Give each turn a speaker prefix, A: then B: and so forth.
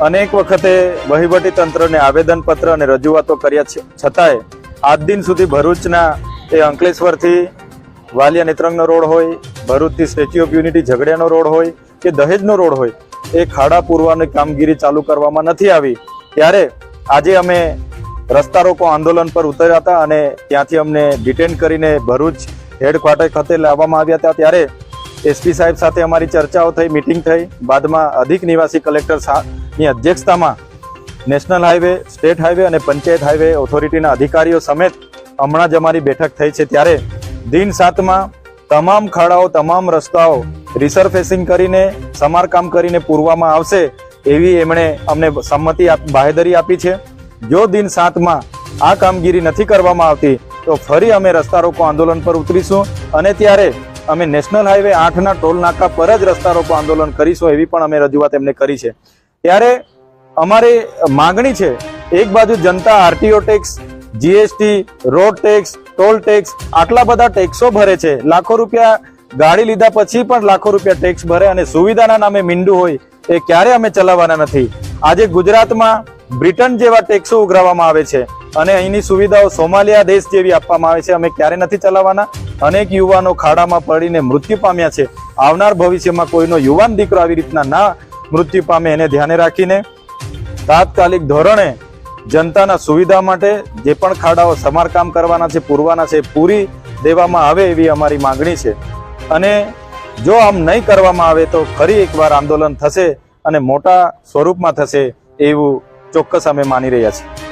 A: અનેક વખતે વહીવટી તંત્રને આવેદનપત્ર અને રજૂઆતો કર્યા છે- છતાંય આજ દિન સુધી ભરૂચના એ અંકલેશ્વરથી વાલિયા નેત્રંગનો રોડ હોય, ભરૂચથી સ્ટેચ્યુ ઓફ યુનિટી ઝઘડિયાનો રોડ હોય, કે દહેજનો રોડ હોય, એ ખાડા પૂરવાની કામગીરી ચાલુ કરવામાં નથી આવી. ત્યારે આજે અમે રસ્તા રોકો આંદોલન પર ઉતર્યા હતા અને ત્યાંથી અમને ડિટેન કરીને ભરૂચ હેડક્વાર્ટર ખાતે લાવવામાં આવ્યા હતા. ત્યારે એસપી સાહેબ સાથે અમારી ચર્ચાઓ થઈ મિટિંગ થઈ. બાદમાં અધિક નિવાસી કલેક્ટરની અધ્યક્ષતામાં નેશનલ હાઈવે સ્ટેટ હાઈવે અને પંચાયત હાઈવે ઓથોરિટીના અધિકારીઓ સમેત હમણાં જ અમારી બેઠક થઈ છે. ત્યારે દિન સાતમાં તમામ ખાડાઓ, તમામ રસ્તાઓ રિસરફેસિંગ કરીને, સમારકામ કરીને પૂરવામાં આવશે એવી એમણે અમને સંમતિ બાહેધરી આપી છે. જો દિન સાતમાં આ કામગીરી નથી કરવામાં આવતી, તો ફરી અમે રસ્તા રોકો આંદોલન પર ઉતરીશું. અને ત્યારે અમે નેશનલ હાઈવે આઠના ટોલ નાકા પર જ રસ્તા રોકો આંદોલન કરીશું એવી પણ અમે રજૂઆત એમને કરી છે. ત્યારે અમારી માગણી છે, એક બાજુ જનતા RTO tax, GST, road tax, toll tax, આટલા બધા ટેક્સો ભરે છે. લાખો રૂપિયા ગાડી લીધા પછી પણ લાખો રૂપિયા ટેક્સ ભરે અને સુવિધાના નામે મીંડું હોય એ ક્યારે અમે ચલાવવાના નથી. આજે ગુજરાતમાં બ્રિટન જેવા ટેક્સો ઉઘરાવવામાં આવે છે. અને અહીંની સુવિધાઓ સોમાલિયા દેશ જેવી આપવામાં આવે છે. અમે ક્યારે નથી ચલાવવાના. અનેક યુવાનો ખાડામાં પડીને મૃત્યુ પામ્યા છે. આવનાર ભવિષ્યમાં કોઈનો યુવાન દીકરો આવી રીતના ના મૃત્યુ પામે એને ધ્યાને રાખીને તાત્કાલિક ધોરણે જનતાના સુવિધા માટે જે પણ ખાડાઓ સમારકામ કરવાના છે, પૂરવાના છે, પૂરી દેવામાં આવે એવી અમારી માંગણી છે. અને જો આમ નહીં કરવામાં આવે તો ફરી એકવાર આંદોલન થશે અને મોટા સ્વરૂપમાં થશે એવું ચોક્કસ અમે માની રહ્યા છીએ.